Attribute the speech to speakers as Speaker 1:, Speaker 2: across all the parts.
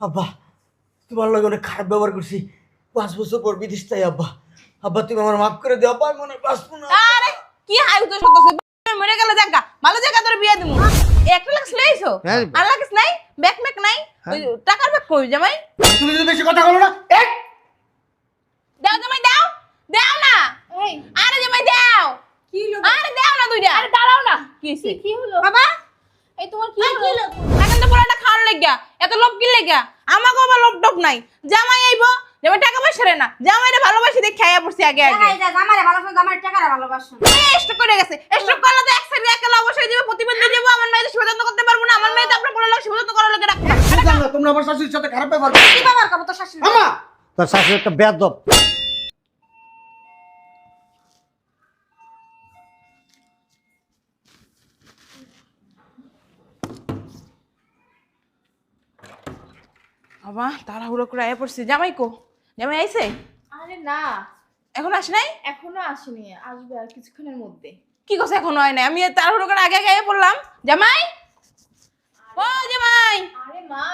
Speaker 1: আব্বা তোমার লগে অনেক খারাপ ব্যবহার করছি। পাঁচ বছর পর বিদেশ তাই আব্বা। আব্বা তুমি আমার মাফ করে দিও আব্বা আমি মনে হয় বাঁচবো না।
Speaker 2: আরে কি হাই তো সত্য মরে গেল জায়গা ভালো জায়গা তোর বিয়ে দিমু। একটা লাখ লইছো?
Speaker 3: হ্যাঁ।
Speaker 2: আর লাখিস নাই? ব্যাক ম্যাক নাই? টাকার ব্যাগ কই জামাই?
Speaker 1: তুমি যদি বেশি কথা বলো না এক।
Speaker 2: দাও জামাই দাও। দাও না।
Speaker 4: এই।
Speaker 2: আরে জামাই দাও।
Speaker 4: কি হলো?
Speaker 2: আরে দাও না দুইটা।
Speaker 4: আরে দাঁড়াও না।
Speaker 2: কি হইছে?
Speaker 4: কি হলো?
Speaker 2: বাবা।
Speaker 4: এই তোমার কি হলো?
Speaker 2: এখন তো পুরাটা খাওয়ার লাগিয়া? এত লোভ কি লাগিয়া? আমাকেও আবার লোভ টোপ নাই। জামাই আইবো জামাই টাকা পয়সা রে না। জামাইরে ভালোবাসি দেখে খাইয়া পড়ছি আগে আগে।
Speaker 5: ভালোবাসো টাকারে ভালোবাসো।
Speaker 2: স্টক করে গেছে। স্টক করলে তো এক সাইডে একালা অবশ্যই দিবে প্রতিবন্ধী দিব আমার মেয়েদের শিবযত্ন করতে পারব না। আমার মেয়ে তো আপনার বলে লাগে শিবযত্ন করার লোকে রাখব না।
Speaker 1: তোমরা আমার শাশুড়ির সাথে খারাপ ব্যবহার করো?
Speaker 5: কি ব্যবহার করব তোর শাশুড়ি
Speaker 1: আমা!
Speaker 3: তোর শাশুড়ি একটা বেদব
Speaker 2: বাবা তাড়াহুড়ো করে আয়া পড়ছি। জামাই কো? জামাই আইছে?
Speaker 4: আরে না।
Speaker 2: এখন আসে নাই?
Speaker 4: এখনও আসেনি আসবে আর কিছুক্ষণের মধ্যে।
Speaker 2: কি কথা এখন হয় নাই? আমি তাড়াহুড়ো করে আগে আগে আয়া পড়লাম। জামাই? ও জামাই!
Speaker 4: আরে মা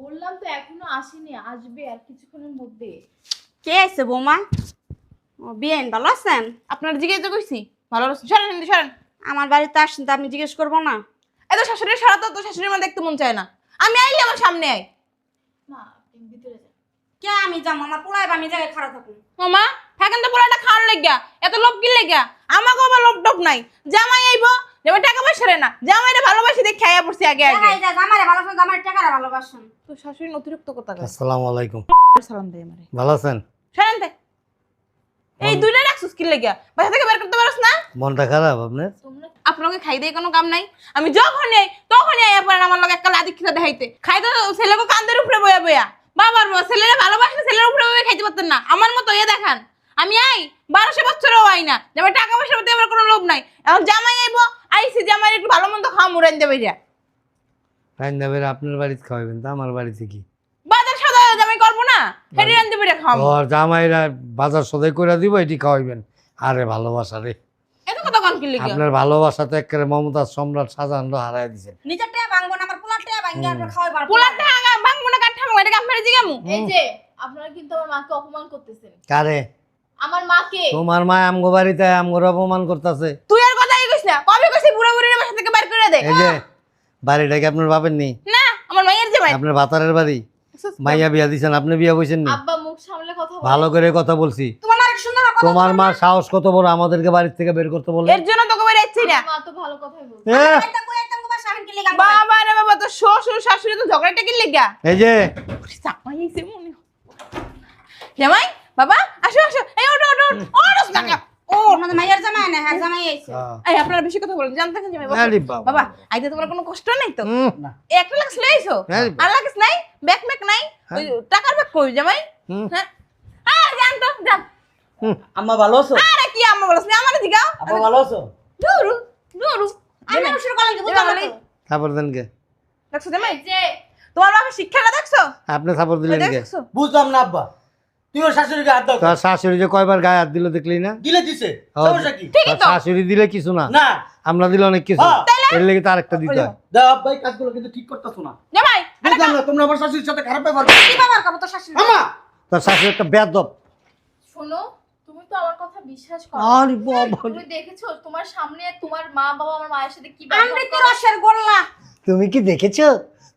Speaker 4: বললাম তো এখনও আসেনি আসবে আর কিছুক্ষণের মধ্যে।
Speaker 5: কে আছে বৌমা? ও বিয়েন ভালো আছেন?
Speaker 2: আপনার জিজ্ঞেস তো কইছি ভালো আছেন? সরেন কিন্তু সরেন।
Speaker 5: আমার বাড়িতে আসছেন তো আমি জিজ্ঞেস করব না।
Speaker 2: এত শাশুড়ির সারা তো তো শাশুড়ির মা দেখতে মন চায় না। আমি আইলে আমার সামনে আয়।
Speaker 4: না আপনি ভিতরে যান
Speaker 5: কে আমি যাব? আমার পোলাইব আমি জায়গায় খারাপ থাকুন।
Speaker 2: মামা থাকেন তো পোলাটা খাওয়ার লেগা এত লোভ কি লেগা আমাকেও আবার লোভ টোপ নাই। জামাই আইবো জামাই টাকা পয়সা রে না জামাইরে ভালোবাসি দেখে খাইয়া পড়ছি আগে
Speaker 5: টাকা
Speaker 2: আগে
Speaker 5: টাকারে ভালোবাসুন।
Speaker 2: তো শাশুড়ি অতিরিক্ত কথা
Speaker 3: আসসালামু আলাইকুম।
Speaker 2: সালাম দেয় আমারে।
Speaker 3: ভালো আছেন?
Speaker 2: শোনেন এই দুইটা রাখছিস কি লাগিয়া? বাসা থেকে বের করতে পারছ না?
Speaker 3: মনটা খারাপ আপনার?
Speaker 2: আপনাকে খাই দেয় কোনো কাম নাই। আমি যখন আই তখনই আইয়া পড়েন আমার লগে একটা লাদি খিদা দেখাইতে। খাই তো ছেলেকে কান্দের উপরে বয়া বয়া বাবার বাবা ছেলেরা ভালোবাসলে ছেলের উপরে বয়ে খাইতে পারতেন না। আমার মতো ইয়ে দেখান। আমি আই বারোশো বছরও আই না। যেমন টাকা পয়সার প্রতি আমার কোনো লোভ নাই। এখন জামাই আইবো আইসি জামাই একটু ভালো মন্দ খাওয়া মুরাইন দেবে যা
Speaker 3: টাইম দেবেন আপনার বাড়িতে খাওয়াবেন তো আমার বাড়িতে কি?
Speaker 2: বাজার সদা জামাই করব না হেঁটে খাওয়াবো।
Speaker 3: ওর জামাইরা বাজার সদাই করে দিব এটি খাওয়াইবেন। আরে ভালোবাসা রে।
Speaker 2: এত কথা কন কি লিখে
Speaker 3: আপনার ভালোবাসা তো একেবারে মমতাজ সম্রাট শাহজাহান হারাই দিছেন
Speaker 5: নিজের টাকা ভাঙবো না আমার পোলার টাকা ভাঙবে আর খাওয়াই
Speaker 2: পোলার টাকা ভাঙবো না কাঠা এটা কাম জিগামু?
Speaker 4: এই যে আপনারা কিন্তু আমার মাকে অপমান করতেছেন।
Speaker 3: কারে?
Speaker 4: আমার মাকে।
Speaker 3: তোমার মা আমগো বাড়িতে আমগোর অপমান করতেছে।
Speaker 2: তুই আর কথাই না কবে কইছি বুড়া বুড়ির বাসা থেকে বের করে দে?
Speaker 3: এই যে বাড়িটা কি আপনার বাপের নেই
Speaker 2: না আমার মায়ের জামাই।
Speaker 3: আপনার বাতারের বাড়ি? মাইয়া বিয়া দিছেন আপনি বিয়া বইছেন নি?
Speaker 4: আব্বা মুখ সামলে কথা বলে।
Speaker 3: ভালো করে কথা বলছি।
Speaker 5: তোমার মার সুন্দর কথা
Speaker 3: তোমার মা সাহস কত বড়? আমাদেরকে বাড়ির থেকে বের করতে বলে।
Speaker 2: এর জন্য তোকে বের না।
Speaker 4: মা তো ভালো কথাই বলছে।
Speaker 3: এ,
Speaker 5: একটা কই একদম বাসা আমি কি লিগা
Speaker 2: বাবা রে বাবা তো শ্বশুর শাশুড়ি তো ঝগড়াটা কি লেগা?
Speaker 3: এই যে।
Speaker 2: জামাই এসে মনে হয়। জামাই বাবা আসো আসো। এই ওটো ওটো ওটো টাকা ও
Speaker 5: আমাদের মাইয়ার জামাই না হ্যাঁ জামাই আইছে
Speaker 2: এই আপনারা বেশি কথা বলেন। জানতে জামাই
Speaker 3: বাবা।
Speaker 2: বাবা আইতে তোমার কোনো কষ্ট নাই তো? একটা
Speaker 3: আরে
Speaker 2: আর ব্যাক ম্যাক নাই? ওই টাকার ব্যাগ কই জামাই। হ্যাঁ। আ জান তো জান
Speaker 1: আম্মা ভালো আছো?
Speaker 2: আরে কি আম্মা বলছ না আমারে জিগাও
Speaker 1: আব্বা ভালো আছো?
Speaker 2: দূরু দূরু
Speaker 5: আমি শুরু করলাম কি বুঝলাম না তো।
Speaker 3: থাপড় দেন কে
Speaker 2: দেখছ জামাই?
Speaker 4: এই যে।
Speaker 2: তোমার বাবা শিক্ষাটা দেখছ?
Speaker 3: আপনি থাপড় দিলেন কে
Speaker 1: বুঝলাম না আব্বা। তুমি ওর শাশুড়িকে হাত দাও।
Speaker 3: তোর শাশুড়ি যে কয়বার গায়ে হাত দিল দেখলি না?
Speaker 1: দিলে দিছে। সমস্যা কি?
Speaker 3: শাশুড়ি দিলে কিছু না।
Speaker 1: না।
Speaker 3: আমরা দিলে অনেক কিছু।
Speaker 1: হ্যাঁ।
Speaker 3: এর লেগে তো আরেকটা দিতে হয়।
Speaker 1: এই কাজগুলো কিন্তু ঠিক করতেছো না।
Speaker 2: জামাই
Speaker 1: বুঝলাম না। তোমরা আমার শাশুড়ির সাথে খারাপ ব্যবহার করো?
Speaker 5: কি ব্যবহার করব তোর শাশুড়ি
Speaker 1: আমা
Speaker 3: তোর শাশুড়ি একটা
Speaker 4: শোনো তুমি তো আমার কথা বিশ্বাস করো।
Speaker 3: আরে বাবা।
Speaker 4: তুমি দেখেছ তোমার সামনে তোমার মা বাবা আমার মায়ের সাথে কি ব্যবহার করে?
Speaker 5: রসের গোল্লা।
Speaker 3: তুমি কি দেখেছ?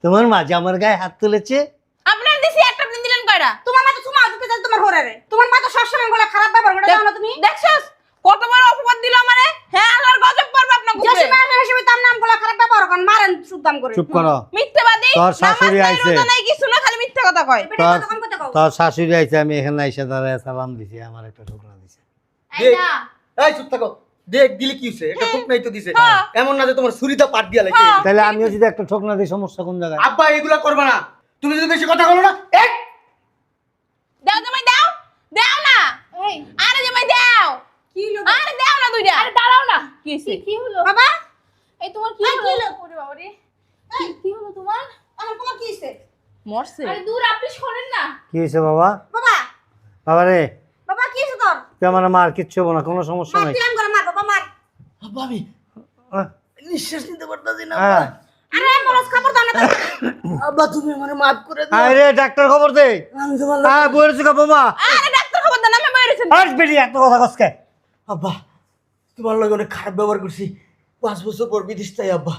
Speaker 3: তোমার মাঝে আমার গায়ে হাত তুলেছে?
Speaker 2: আপনার দিছি একটা আপনি দিলেন কয়টা
Speaker 5: তোমার মা তো সুমা দিতে চাই তোমার ঘরে রে তোমার মা তো সবসময় গোলা খারাপ ব্যবহার করে জানো না তুমি?
Speaker 2: দেখছস? কত বড় অপবাদ দিল আমারে? হ্যাঁ আল্লাহর গজব। পড়বে আপনার
Speaker 5: যে
Speaker 2: উপরে
Speaker 5: সময় তার নাম গোলা খারাপ ব্যবহার করেন মারেন সুদাম করে।
Speaker 3: চুপ করো।
Speaker 2: মিথ্যাবাদী?
Speaker 3: তোর শাশুড়ি আইছে।
Speaker 2: রোজা কিছু না খালি মিথ্যা কথা কয়।
Speaker 3: তোর-
Speaker 5: কতক্ষণ কথা কও।
Speaker 3: তোর শাশুড়ি আইছে আমি এখানে আইসা দাঁড়ায় সালাম দিছি আমার একটা ঠোকরা দিছে।
Speaker 4: এই না।
Speaker 1: চুপ থাকো। দেখ দিলে কি হইছে? এটা খুব নাই তো দিছে।
Speaker 2: হ্যাঁ।
Speaker 1: এমন না যে তোমার ছুরিটা পাট দিয়া
Speaker 2: হ্যাঁ।
Speaker 3: তাহলে আমিও যদি একটা ঠোকনা দিই সমস্যা কোন জায়গায়?
Speaker 1: আব্বা এগুলা করবা না। তুমি যদি বেশি কথা বলো না এক।
Speaker 2: দাও জামাই দাও। দাও না। আরে জামাই দাও।
Speaker 4: কি
Speaker 2: আরে দাও না দুইটা
Speaker 4: আরে দাঁড়াও না।
Speaker 2: কি হইছে
Speaker 4: কি কি হলো?
Speaker 5: বাবা?
Speaker 4: এই তোমার কি হলো?
Speaker 5: হলো?
Speaker 4: ওরে বাবা রে কি- কি হলো তোমার?
Speaker 5: আমার পোলা কি হইছে
Speaker 2: মরছে।
Speaker 4: আরে দূর আপনি শোনেন না।
Speaker 3: কি বাবা?
Speaker 5: বাবা।
Speaker 3: বাবা রে।
Speaker 5: বাবা কি হইছে তোর?
Speaker 3: তুই আমার মার কিচ্ছু হব না কোনো সমস্যা নাই।
Speaker 5: মার বাবা মার।
Speaker 1: আমি
Speaker 3: আহ,
Speaker 1: নিঃশ্বাস নিতে পারতাছি না
Speaker 3: হ্যাঁ।
Speaker 5: আরে খবর দাও না
Speaker 1: আব্বা তুমি আমার মাফ করে দাও।
Speaker 3: আরে ডাক্তার খবর দে।
Speaker 1: আমি তোমার
Speaker 3: হ্যাঁ বলেছি কা
Speaker 2: আরে ডাক্তার খবর দেন আমি বেরিয়েছেন
Speaker 3: আর বেরি এত কথা কসকে
Speaker 1: আব্বা। তোমার লগে অনেক খারাপ ব্যবহার করছি। পাঁচ বছর পর বিদেশ তাই আব্বা।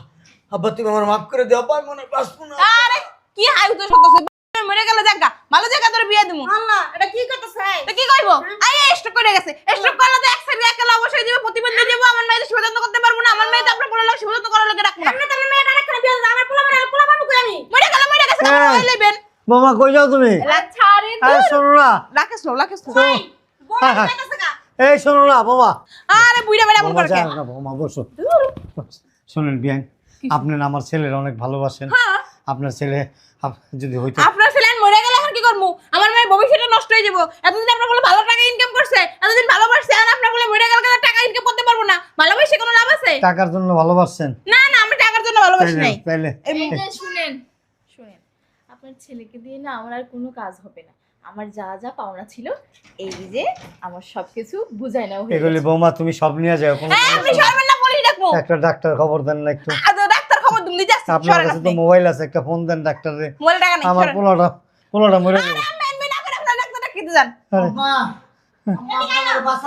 Speaker 1: আব্বা তুমি আমার মাফ করে দাও আব্বা মনে হয় বাঁচবো না।
Speaker 2: আরে কি হাই তো সত্য মরে গেলে জায়গা ভালো জায়গা তোর বিয়ে দিমু।
Speaker 5: আল্লাহ এটা কি করতেছে?
Speaker 2: তো কি কইব? আই স্ট্রোক করে গেছে। স্ট্রোক করলে তো এক সাইডে একালা অবশ্যই দিবে প্রতিবন্ধী দিব আমার মেয়েদের সেবা যত্ন করতে পারব না আমার মেয়ে তো আপনার কোনো লোক যত্ন করার লোকে রাখব না।
Speaker 5: আমি তো মেয়েটা রাখতে বিয়ে আমার পোলা মানে পোলা পাবো কই আমি?
Speaker 2: মরে গেল মরে গেছে
Speaker 3: হ্যাঁ।
Speaker 2: আমার লইবেন?
Speaker 3: বোমা কই যাও তুমি? আরে শোনো না।
Speaker 2: রাকেশ লো রাকেশ লো
Speaker 3: এই শোনো না বোমা।
Speaker 2: আরে বুইড়া বেড়া এমন করে কে?
Speaker 3: যাও বসো। শোনেন বিয়ান আপনি আমার ছেলের অনেক ভালোবাসেন।
Speaker 2: হ্যাঁ।
Speaker 3: আপনার ছেলে যদি হইতো
Speaker 2: আপনার ছেলে মরে গেলে এখন কি করব? আমার মেয়ের ভবিষ্যৎটা নষ্ট হয়ে যাব। এতদিন আপনার বলে ভালো টাকা ইনকাম করছে এতদিন ভালোবাসছে আর আপনার বলে মরে গেলে টাকা ইনকাম করতে পারব না। ভালোবাসে কোনো লাভ আছে?
Speaker 3: টাকার জন্য ভালোবাসছেন?
Speaker 2: না না আমি টাকার জন্য ভালোবাসি নাই।
Speaker 4: যে শুনেন শুনেন। আপনার ছেলেকে দিয়ে না আমার আর কোনো কাজ হবে না। আমার যা যা পাওনা ছিল এই যে আমার সবকিছু বুঝাই নাও হয়ে
Speaker 3: এগুলি। বৌমা তুমি সব নিয়ে যাও কোনো
Speaker 2: হ্যাঁ সরবেন না পুলিশ ডাকবো
Speaker 3: একটা ডাক্তার খবর দেন না একটু।
Speaker 2: ডাক্তার খবর তুমি দিতে আসছি
Speaker 3: আপনার কাছে তো মোবাইল আছে একটা ফোন দেন ডাক্তারে।
Speaker 2: মোবাইল টাকা নেই
Speaker 3: আমার পোলাটা পোলাটা মরে যাবে
Speaker 2: আমি এমনি না করে আপনার ডাক্তার ডাকিতে যান।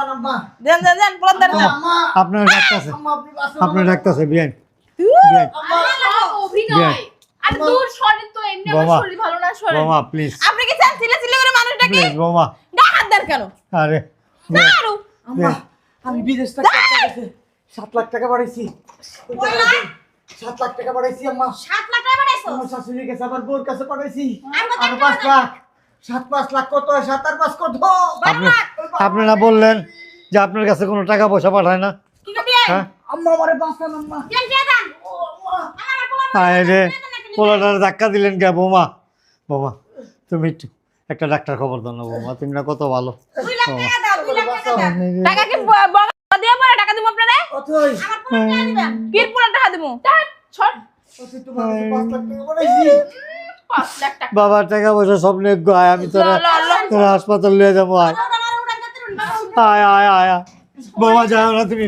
Speaker 1: আম্মা
Speaker 2: দেন দেন দেন দেন। দেন
Speaker 3: আপনার ডাক্তার আছে।
Speaker 1: আম্মা আপনি বাঁচান
Speaker 3: আপনার ডাক্তার আছে বিয়ান। বিয়ান।
Speaker 4: অভিনয়। আর দূর সরেন তো এমনি আমার শরীর ভালো না
Speaker 3: বোমা প্লিজ
Speaker 2: গা হাত দেন কেন?
Speaker 3: আরে
Speaker 2: আরও
Speaker 1: আম্মা আমি বিদেশ থেকে লাখ টাকা বাড়াইছি ওই সাত লাখ টাকা আম্মা।
Speaker 5: লাখ
Speaker 1: আমার শাশুড়ির কাছে আমার বউর কাছে পাঠাইছি। আর পাঁচ লাখ। সাত পাঁচ লাখ কত হয়? সাত আর পাঁচ কত?
Speaker 3: আপনি আপনি না বললেন যে আপনার কাছে কোনো টাকা পয়সা পাঠায় না?
Speaker 5: কি
Speaker 3: হ্যাঁ?
Speaker 1: আম্মা আমারে বাঁচান আম্মা।
Speaker 5: দেন দিয়ে দেন। আমার পোলা
Speaker 3: আয় রে পোলাটার ধাক্কা দিলেন কে বোমা? বোমা তুমি একটু একটা ডাক্তার খবর দাও না বোমা তুমি না কত ভালো।
Speaker 5: টাকা
Speaker 2: কি বগা দিয়ে পরে টাকা আপনারে? কি টাকা
Speaker 4: ছট।
Speaker 3: বাবার টাকা পয়সা সব গো আয় আমি তোরা হাসপাতাল নিয়ে যাব আয়। আয় আয় আয়। বোমা যাও না তুমি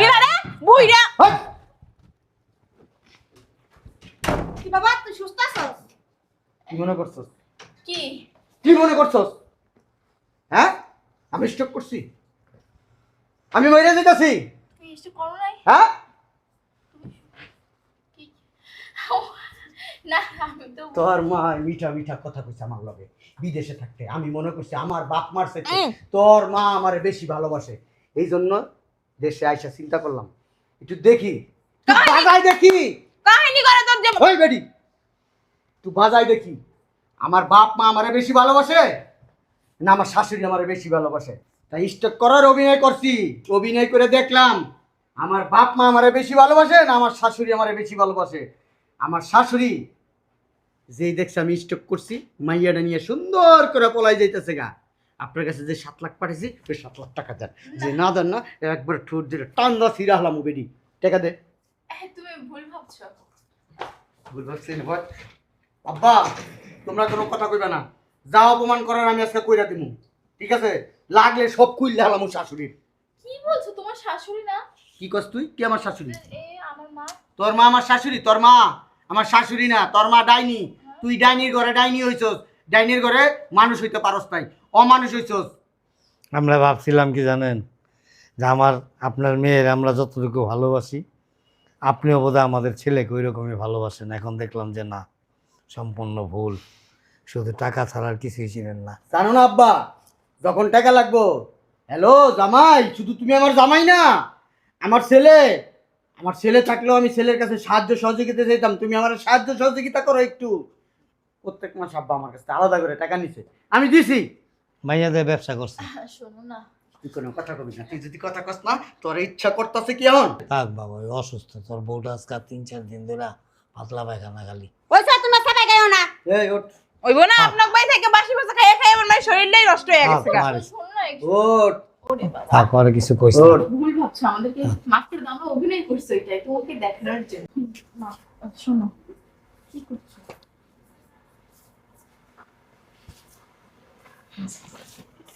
Speaker 2: কি রে বুইড়া
Speaker 5: কি বাবা তুই সুস্থ আছস?
Speaker 1: কি মনে করছস?
Speaker 4: কি?
Speaker 1: কি মনে করছস? হ্যাঁ? আমি স্টক করছি। আমি মরে যেতেছি।
Speaker 4: করো নাই?
Speaker 1: হ্যাঁ? তোর মা মিঠা মিঠা কথা কইছে আমার লগে। বিদেশে থাকতে। আমি মনে করছি আমার বাপ মারছে
Speaker 2: উম।
Speaker 1: তোর মা আমারে বেশি ভালোবাসে। এই জন্য দেশে আইসা চিন্তা করলাম। একটু দেখি। একটু দেখি।
Speaker 2: কাহিনী করে তোর যে
Speaker 1: ওই বেডি তুই বাজাই দেখি, আমার বাপ মা আমারে বেশি ভালোবাসে না আমার শাশুড়ি আমারে বেশি ভালোবাসে? তাই স্টক করার অভিনয় করছি, অভিনয় করে দেখলাম, আমার বাপ মা আমারে বেশি ভালোবাসে না আমার শাশুড়ি আমারে বেশি ভালোবাসে? আমার শাশুড়ি, যেই দেখছে আমি স্টক করছি, মাইয়াটা নিয়ে সুন্দর করে পলাই যাইতেছে গা। আপনার কাছে যে সাত লাখ পাঠিয়েছি, ওই সাত লাখ টাকা দেন। যে না দেন না, একবার ঠোঁট দিয়ে টান দা সিরা হলাম বেডি টাকা দে।
Speaker 4: ভাবছ
Speaker 1: ভুল ভাবছি আব্বা তোমরা কোনো কথা কইবে না। যা অপমান করার আমি আজকে কইরা দিমু। ঠিক আছে? লাগলে সব হালামু শাশুড়ির।
Speaker 4: কি বলছো? তোমার শাশুড়ি না?
Speaker 1: কি কস তুই? কি আমার শাশুড়ি?
Speaker 4: এ আমার মা।
Speaker 1: তোর মা আমার শাশুড়ি? তোর মা? আমার শাশুড়ি না তোর মা ডাইনি। তুই ডাইনির ঘরে ডাইনি হইছস। ডাইনির ঘরে মানুষ হইতে পারস নাই। অমানুষ হইছস।
Speaker 3: আমরা ভাবছিলাম কি জানেন যে আমার আপনার মেয়ের আমরা যতটুকু ভালোবাসি আপনিও বোধহয় আমাদের ছেলেকে ওই রকমই ভালোবাসেন। এখন দেখলাম যে না সম্পূর্ণ ভুল। শুধু টাকা ছাড়া আর কিছুই ছিলেন না।
Speaker 1: জানো না আব্বা যখন টাকা লাগবো হ্যালো জামাই শুধু তুমি আমার জামাই না আমার ছেলে আমার ছেলে থাকলেও আমি ছেলের কাছে সাহায্য সহযোগিতা চাইতাম তুমি আমার সাহায্য সহযোগিতা করো একটু। প্রত্যেক মাস আব্বা আমার কাছে আলাদা করে টাকা নিছে। আমি দিছি।
Speaker 3: মাইয়াদের ব্যবসা করছে।
Speaker 4: শোনো না।
Speaker 1: তুই কোনো কথা কবি না। তুই যদি কথা কস না তোর ইচ্ছা করতেছে কি এমন?
Speaker 3: থাক বাবা ওই অসুস্থ তোর বউটা আজকে আর তিন চার দিন ধরে পাতলা পায়খানা খালি।
Speaker 5: ওই স্যার তুমি সবাই গাইও না?
Speaker 1: এই ওঠ।
Speaker 2: ওইব না আপনার বাই থেকে বাসি বাসা খাইয়ে খাইয়ে আমার মায়ের শরীরটাই নষ্ট হয়ে গেছে।
Speaker 1: ওঠ।
Speaker 3: থাক আর কিছু কইস না।
Speaker 4: ভুল ভাবছ আমাদেরকে মাফ করে দাও আমরা অভিনয় করছি এটাই তোমাকে দেখানোর জন্য। মাফ শোনো। কি করছ?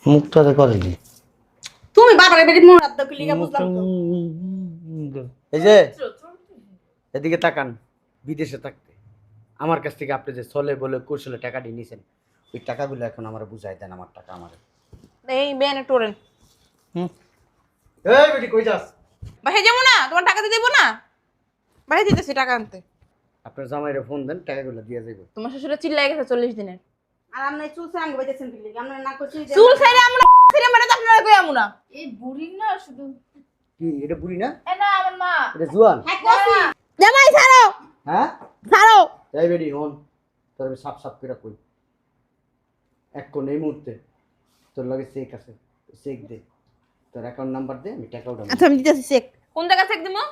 Speaker 3: মুখটাতে করে দি
Speaker 5: তুমি বাবার বেরি মোর হাত দকলি গা বুঝলাম তো।
Speaker 1: এই যে। এদিকে তাকান বিদেশে থাকতে। আমার কাছ থেকে আপনি যে চলে বলে কৌশলে টাকাটি নিয়েছেন ওই টাকাগুলো এখন আমার বুঝাই দেন আমার টাকা আমার।
Speaker 2: এই বেন একটু ওরেন
Speaker 3: হুম।
Speaker 1: এই বেটি কই যাস?
Speaker 2: বাসায় যাব না তোমার টাকা দিয়ে দেবো না? বাসায় দিতেছি টাকা আনতে।
Speaker 1: আপনার জামাইরে ফোন দেন টাকাগুলো দিয়ে যাইব।
Speaker 2: তোমার শ্বশুরে চিল্লাই গেছে চল্লিশ দিনের।
Speaker 5: আর আপনি চুল সারাম গবাইতেছেন কি লিগে? আপনার না করছি
Speaker 2: চুল ছেড়ে আমরা মানে তো আপনারা কই আমু না?
Speaker 4: এই বুড়ি না শুধু।
Speaker 1: কি এটা বুড়ি না?
Speaker 4: এ না আমার মা।
Speaker 1: এটা জুয়ান।
Speaker 5: হ্যাঁ।
Speaker 2: জামাই ছাড়ো।
Speaker 1: হ্যাঁ?
Speaker 2: ছাড়ো।
Speaker 1: এই বেটি হন তোর আমি সাপ সাপ করে কই। এক কোন এই মুহূর্তে। তোর লগে চেক আছে। চেক দে। তোর অ্যাকাউন্ট নাম্বার দে আমি টাকা উঠাবো
Speaker 2: আচ্ছা আমি দিতেছি চেক কোন জায়গা চেক দিমু?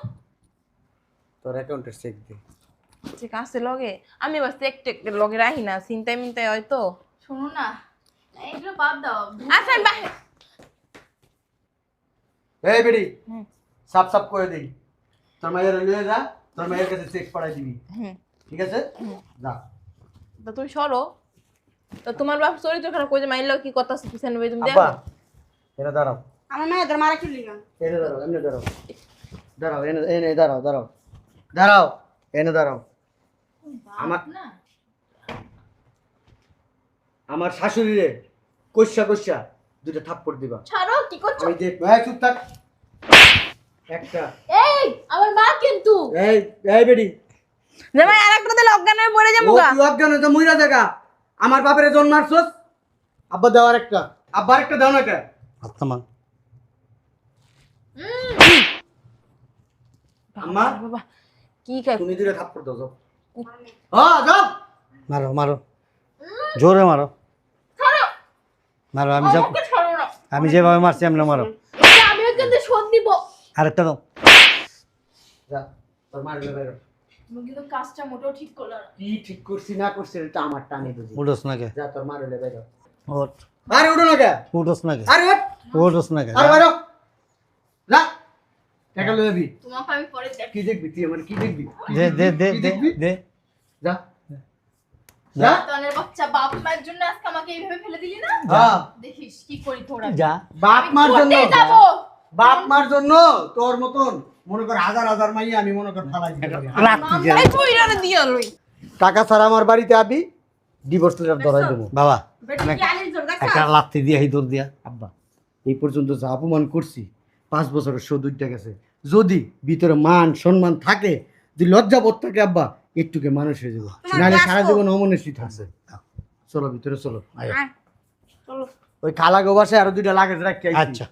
Speaker 1: তোর অ্যাকাউন্টের চেক দে।
Speaker 2: চেক আছে লগে। আমি বাস চেক টেক লগে রাখি না। চিন্তায় মিন্তায় হয়তো
Speaker 4: শোনো না এগুলো বাদ দাও।
Speaker 2: আচ্ছা
Speaker 1: এই সাপ সাপ করে দেই। তোর মায়ের যা তোর মায়ের কাছে চেক পড়াই দিবি। ঠিক আছে? যা।
Speaker 2: তো তুমি সরো। তো তোমার বাপ চরিত্র খারাপ কই যে মাইল কি কথা আছে পিছনে বই তুমি দেখো।
Speaker 1: এনে দাঁড়াও।
Speaker 5: আমার মেয়েদের মারা কি লিগা?
Speaker 1: এনে দাঁড়াও এনে দাঁড়াও। দাঁড়াও এনে এনে দাঁড়াও দাঁড়াও। দাঁড়াও এনে দাঁড়াও। আমার
Speaker 4: না।
Speaker 1: আমার শাশুড়ি রে কষা কষা দুটো থাপ্পড় দিবা।
Speaker 4: ছাড়ো কি করছ?
Speaker 1: আমি দেখ এই চুপ থাক। একটা।
Speaker 4: এই আমার মা কিন্তু।
Speaker 1: এই এই বেডি।
Speaker 2: জামাই আরেকটা দিলে অজ্ঞান হয়ে পড়ে যাব
Speaker 1: ও
Speaker 2: গা।
Speaker 1: তুই অজ্ঞান হয়ে তো মইরা জায়গা আমার বাপের জন্ম মারছস? আব্বা দেওয়ার একটা আব্বার একটা দাও না কে?
Speaker 3: আত্মা
Speaker 1: আম্মা
Speaker 2: বাবা কি খাই?
Speaker 1: তুমি দুটো থাপ্পড় দাও যাও। হ্যাঁ যাও।
Speaker 3: মারো মারো। জোরে মারো। মারো আমি যাব আমি যেভাবে মারছি এমনি মারো।
Speaker 4: এই আমিও কিন্তু শোধ দিব
Speaker 3: আরেকটা দাও।
Speaker 1: যা তোর মারলে বাইরে
Speaker 4: তুমি কিন্তু কাজটা মোটেও ঠিক করল না।
Speaker 1: কি ঠিক করছি না করছি এটা আমার টানে বুঝি
Speaker 3: উঠোস না কে
Speaker 1: যা তোর মারলে বাইরে
Speaker 3: ওঠ।
Speaker 1: আরে উঠো না কে
Speaker 3: উঠোস না কে
Speaker 1: আরে ওঠ।
Speaker 3: উঠোস না কে
Speaker 1: আরে বাইরে যা টাকা লয়ে যাবি।
Speaker 4: তোমাকে আমি পরে দেখ
Speaker 1: কি দেখবি তুই আমার কি দেখবি?
Speaker 3: দে দে দে দে
Speaker 1: দেখবি?
Speaker 3: দে।
Speaker 1: যা। যা।
Speaker 4: তনের বাচ্চা বাপ মায়ের জন্য আজকে আমাকে এইভাবে ফেলে দিলি না?
Speaker 1: হ্যাঁ
Speaker 4: দেখিস কি করি তোরা।
Speaker 3: যা।
Speaker 1: বাপ মার জন্য। বাপ মার জন্য তোর মতন মনে কর হাজার হাজার মাইয়া আমি মনে কর ফালাই টাকা ছাড়া আমার বাড়িতে আবি ডিভোর্স লেটার ধরাই দেবো।
Speaker 3: বাবা? একটা লাত্তি দিয়ে এই দৌড় দিয়া।
Speaker 1: আব্বা। এই পর্যন্ত যা অপমান করছি পাঁচ বছরের শোধ গেছে। যদি ভিতরে মান সম্মান থাকে যদি লজ্জাবোধ থাকে আব্বা একটুকে মানুষ হয়ে যাব নাহলে সারা? জীবন অমনেশই আছে চলো ভিতরে চলো
Speaker 3: আয়।
Speaker 5: আয়, চলো।
Speaker 1: ওই খালা গোবাসে আরও দুইটা লাগেজ রাখতে
Speaker 3: আচ্ছা